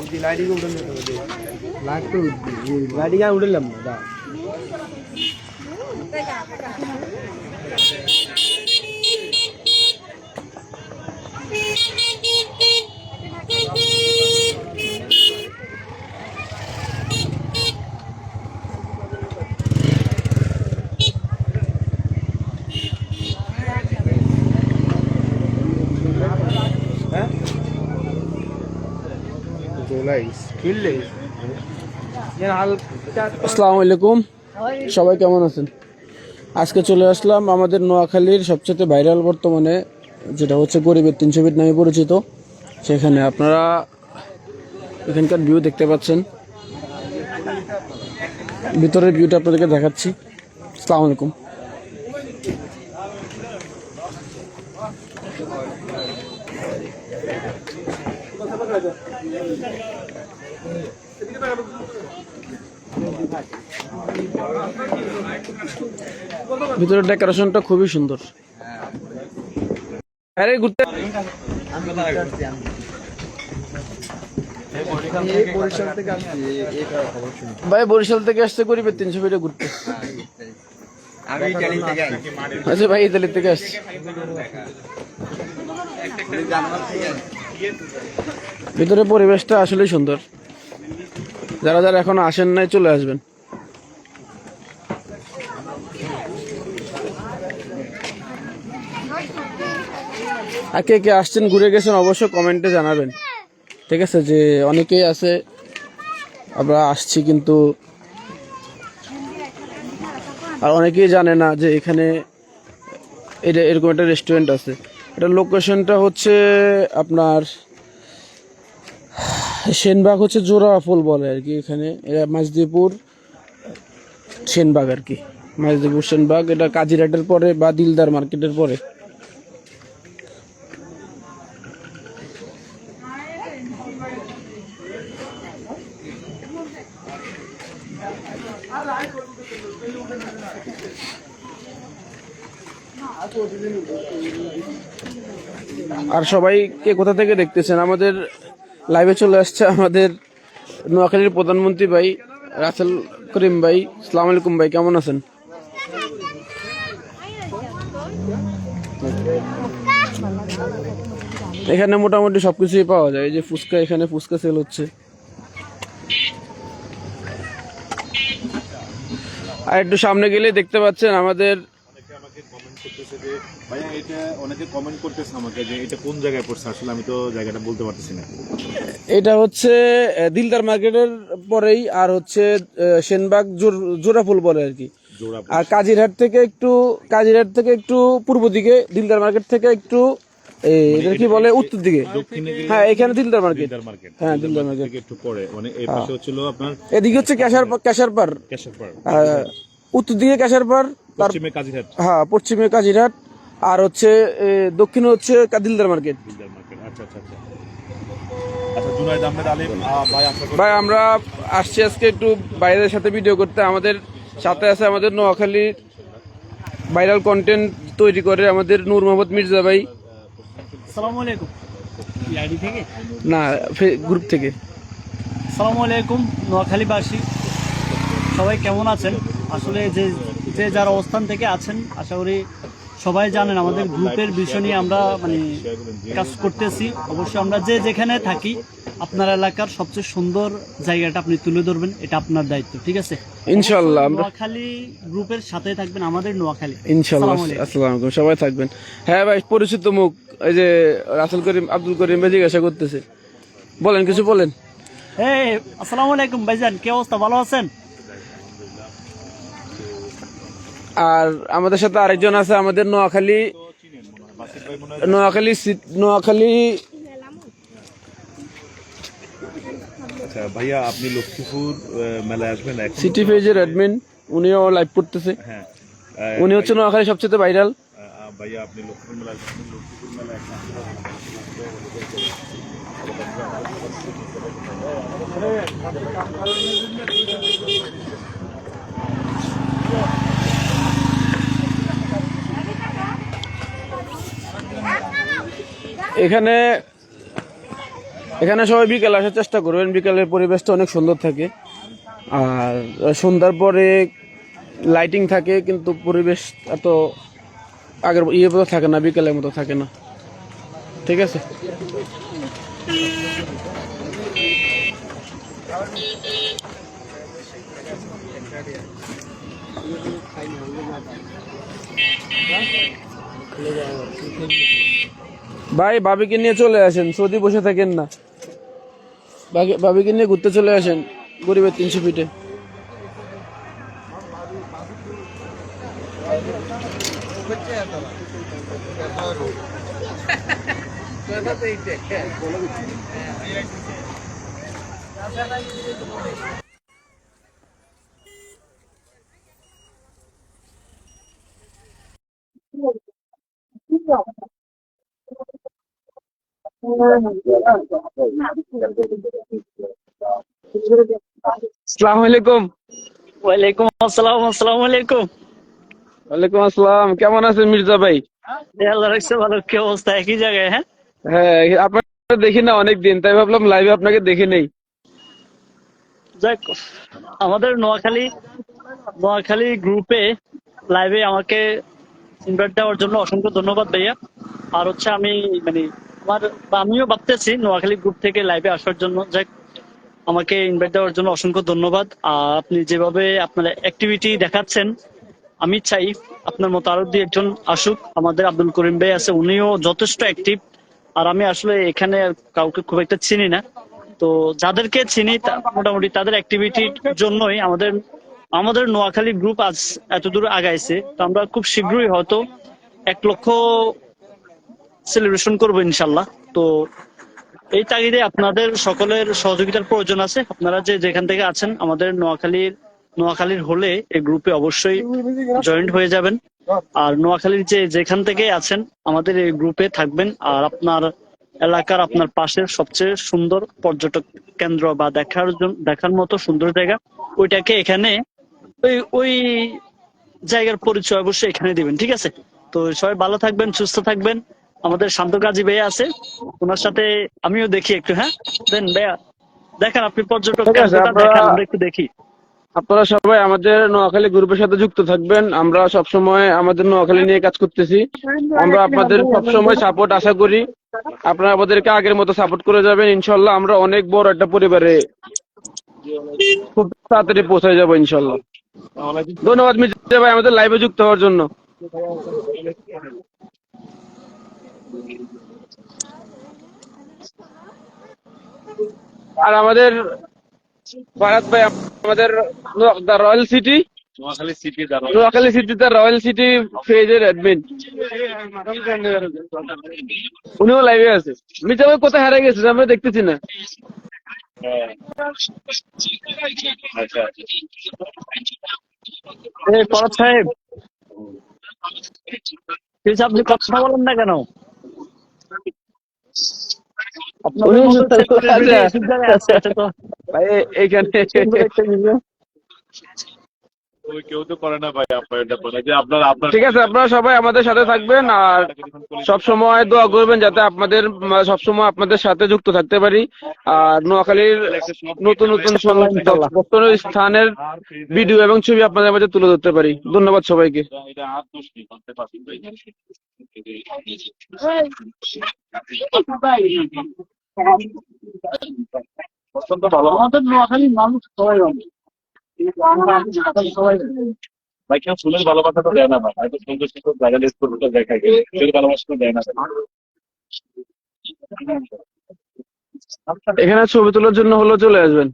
उदी लाडी को उड़न देते हैं लाड तो लाडी का उड़न लम्बा আসসালামু আলাইকুম। সবাই কেমন আছেন? আজকে চলে আসলাম আমাদের নোয়াখালীর সবচেয়ে ভাইরাল বর্তমানে যেটা হচ্ছে গরিবের তিনশো ফিট নামে পরিচিত। সেখানে আপনারা এখানকার ভিউ দেখতে পাচ্ছেন। ভিতরের ভিউটা আপনাদেরকে দেখাচ্ছি। আসসালামু আলাইকুম। ভিতরের ডেকোরেশনটা খুবই সুন্দর আরে ঘুরতে ভাই বরিশাল থেকে আসছে গরিবের তিনশো ফিটে ঘুরতে। আচ্ছা ভাই ইতালি থেকে আসছে জার্মান থেকে আসছি। ভিতরে পরিবেশটা আসলেই সুন্দর যারা যারা এখনও আসেন নাই, চলে আসবেন। কে কে আসছেন, ঘুরে গেছেন, অবশ্যই কমেন্টে জানাবেন। ঠিক আছে, যে অনেকেই আছে, আমরা আসছি কিন্তু আর অনেকেই জানে না যে এখানে এটা এরকম একটা রেস্টুরেন্ট আছে। এটা লোকেশনটা হচ্ছে আপনার সেনবাগ হচ্ছে জোড়া ফুল বলে আর কি এখানে। এটা মাঝদিপুর সেনবাগ আর কি। মাঝদিপুর সেনবাগ, এটা কাজিরাটের পরে বা দিলদার মার্কেটের পরে। আর সবাই কে কোথা থেকে দেখতেছেন? আমাদের লাইভে চলে আসছে আমাদের নোয়াখালীর প্রধানমন্ত্রী ভাই, রাসেল করিম ভাই। সালাম আলাইকুম ভাই, কেমন আছেন? এখানে মোটামুটি সবকিছুই পাওয়া যায়। যে ফুচকা, এখানে ফুচকা সেল হচ্ছে। আর একটু সামনে গেলে দেখতে পাচ্ছেন আমাদের আমাকে কমেন্ট করতেছে যে ভাইয়া এটা অনেকে কমেন্ট করতেছে আমাকে যে এটা কোন জায়গায় পড়ছে? আসলে আমি তো জায়গাটা বলতে পারতেছি না। এটা হচ্ছে দিলদার মার্কেটের পরেই আর হচ্ছে সেনবাগ জোড়াফুল বলে আর কি। আর কাজিরহাট থেকে একটু কাজিরহাট থেকে একটু পূর্ব দিকে দিলদার মার্কেট থেকে একটু এটা কি বলে উত্তর দিকে। হ্যাঁ এখানে দিলদার মার্কেট। হ্যাঁ দিলদার মার্কেট একটু পরে মানে এই পাশে হচ্ছিল আপনার এদিকে হচ্ছে ক্যাশার আহ, উত্তর দিকে পশ্চিমে কাজিরহাট। হ্যাঁ পশ্চিমে কাজিরহাট আর হচ্ছে দক্ষিণে হচ্ছে দিলদার মার্কেট। আচ্ছা আচ্ছা আচ্ছা। আচ্ছা ভাই আমরা আসছি আজকে একটু বাইরের সাথে ভিডিও করতে। আমাদের সাথে আছে আমাদের নোয়াখালী ভাইরাল কন্টেন্ট তৈরি করে আমাদের নূর মোহাম্মদ মির্জা ভাই। না গ্রুপ থেকে। সালামু আলাইকুম নোয়াখালীবাসী। সবাই কেমন আছেন? আসলে যে যে যার অবস্থান থেকে আছেন আশা করি সবাই জানেন আমাদের গ্রুপের বিষয় নিয়ে আমরা মানে কাজ করতেছি। অবশ্যই আমরা যে যেখানে থাকি আপনার এলাকার সবচেয়ে সুন্দর জায়গাটা আপনি তুলে ধরবেন এটা আপনার দায়িত্ব ঠিক আছে? ইনশাল্লাহ আমরা নোয়াখালী গ্রুপের সাথে থাকবেন আমাদের নোয়াখালী। ইনশাল্লাহ আসসালামু আলাইকুম। সবাই থাকবেন। হ্যাঁ ভাই পরিচিত মুখ এই যে রাসেল করিম আব্দুল করিম জিজ্ঞাসা করতেছে। বলেন কিছু বলেন। এই আসসালামু আলাইকুম ভাইজান কি অবস্থা ভালো আছেন? আর আমাদের সাথে আরেকজন আছে আমাদের নোয়াখালী নোয়াখালী নোয়াখালী ভাইয়া আপনি লক্ষ্মীপুর মেলায় আসবেন সিটি পেজের অ্যাডমিন উনিও লাইভ করতেছে। হ্যাঁ। উনি হচ্ছে নোয়াখালী সবচেয়ে ভাইরাল ভাইয়া আপনি লক্ষ্মীপুর মেলায় লক্ষ্মীপুর মেলায় এখানে এখানে সবাই বিকেল আসার চেষ্টা করবেন। বিকেলের পরিবেশটা অনেক সুন্দর থাকে। আর সন্ধ্যার পরে লাইটিং থাকে, কিন্তু পরিবেশ এত আগের ইয়ে মতো থাকে না, বিকেলের মতো থাকে না। ঠিক আছে? ভাই ভাবিকে নিয়ে চলে আসেন। সৌদি বসে থাকেন না। বাকি- ভাবিকে নিয়ে ঘুরতে চলে আসেন গরিবের তিনশো ফিটে। আসসালামু আলাইকুম। ওয়ালাইকুম আসসালাম আসসালামু আলাইকুম। ওয়ালাইকুম আসসালাম কেমন আছেন মির্জা ভাই? আল্লাহ রাখছে ভালো কি অবস্থা? একই জায়গায় হ্যাঁ? হ্যাঁ আপনাকে দেখি না অনেক দিন তাই ভাবলাম লাইভে আপনাকে দেখে নেই। যাক আমাদের নোয়াখালী নোয়াখালী গ্রুপে লাইভে আমাকে ইনভাইট দেওয়ার জন্য অসংখ্য ধন্যবাদ ভাইয়া। আর হচ্ছে আমি মানে আমার আমিও ভাবতেছি নোয়াখালী গ্রুপ থেকে লাইভে আসার জন্য। যাক, আমাকে ইনভাইট দেওয়ার জন্য অসংখ্য ধন্যবাদ। আর আপনি যেভাবে আপনার অ্যাক্টিভিটি দেখাচ্ছেন, আমি চাই আপনার মতো আরও দুই একজন আসুক। আমাদের আব্দুল করিম ভাই আছে, উনিও যথেষ্ট অ্যাক্টিভ আর আমি আসলে এখানে কাউকে খুব একটা চিনি না। তো যাদেরকে চিনি মোটামুটি তাদের অ্যাক্টিভিটির জন্যই আমাদের আমাদের নোয়াখালী গ্রুপ আজ এতদূর আগাইছে। তো আমরা খুব শীঘ্রই হয়তো এক লক্ষ সেলিব্রেশন করব ইনশাল্লাহ। তো এই তাগিদে আপনাদের সকলের সহযোগিতার প্রয়োজন আছে। আপনারা যে যেখান থেকে আছেন, আমাদের নোয়াখালীর নোয়াখালীর হলে এই গ্রুপে অবশ্যই জয়েন্ট হয়ে যাবেন। আর নোয়াখালীর যে যেখান থেকে আছেন, আমাদের এই গ্রুপে থাকবেন। আর আপনার এলাকার আপনার পাশের সবচেয়ে সুন্দর পর্যটক কেন্দ্র বা দেখার জন্য দেখার মতো সুন্দর জায়গা, ওইটাকে এখানে ওই ওই জায়গার পরিচয় অবশ্যই এখানে দিবেন, ঠিক আছে? তো সবাই ভালো থাকবেন, সুস্থ থাকবেন। আমাদের শান্ত কাজী ভাইয়া আছে ওনার সাথে আমিও দেখি একটু হ্যাঁ? দেন ভাইয়া দেখেন আপনি পর্যটক আমরা- একটু দেখি। আপনারা সবাই আমাদের নোয়াখালী গ্রুপের সাথে যুক্ত থাকবেন আমরা সবসময় আমাদের নোয়াখালী নিয়ে কাজ করতেছি। আমরা আপনাদের সবসময় সাপোর্ট আশা করি। আপনারা আমাদেরকে আগের মতো সাপোর্ট করে যাবেন ইনশাল্লাহ আমরা অনেক বড় একটা পরিবারে খুব তাড়াতাড়ি পৌঁছে যাব ইনশাল্লাহ। ধন্যবাদ মির্জা ভাই আমাদের লাইভে যুক্ত হওয়ার জন্য। আর আমাদের ফারাদ ভাই আমাদের the royal city. Noakhali city royal city পেজের অ্যাডমিন উনিও লাইভে আছে। মির্জা ভাই কোথায় হারিয়ে গেছে? আমরা দেখতেছি না। আচ্ছা সাহেব আপনি কথা বলেন না কেন? আপনাদের ওই কেউ তো করে না ভাই আপনার এটা বলে। যে আপনার আপনার ঠিক আছে আপনারা সবাই আমাদের সাথে থাকবেন আর সব সময় দোয়া করবেন যাতে আপনাদের সব সময় আপনাদের সাথে যুক্ত থাকতে পারি। আর নোয়াখালীর নতুন নতুন স্থানের ভিডিও এবং ছবি আপনাদের মাঝে তুলে ধরতে পারি। ধন্যবাদ সবাইকে। ভালো আমাদের নোয়াখালীর মানুষ সবাই ভাই কেউ ফুলের ভালোবাসাটা দেয় না ভাই। হয়তো সুন্দর সুন্দর জায়গা লিস্ট করতে দেখায় ফুলের ভালোবাসাটা দেয় না এখানে ছবি তোলার জন্য হলো চলে আসবেন।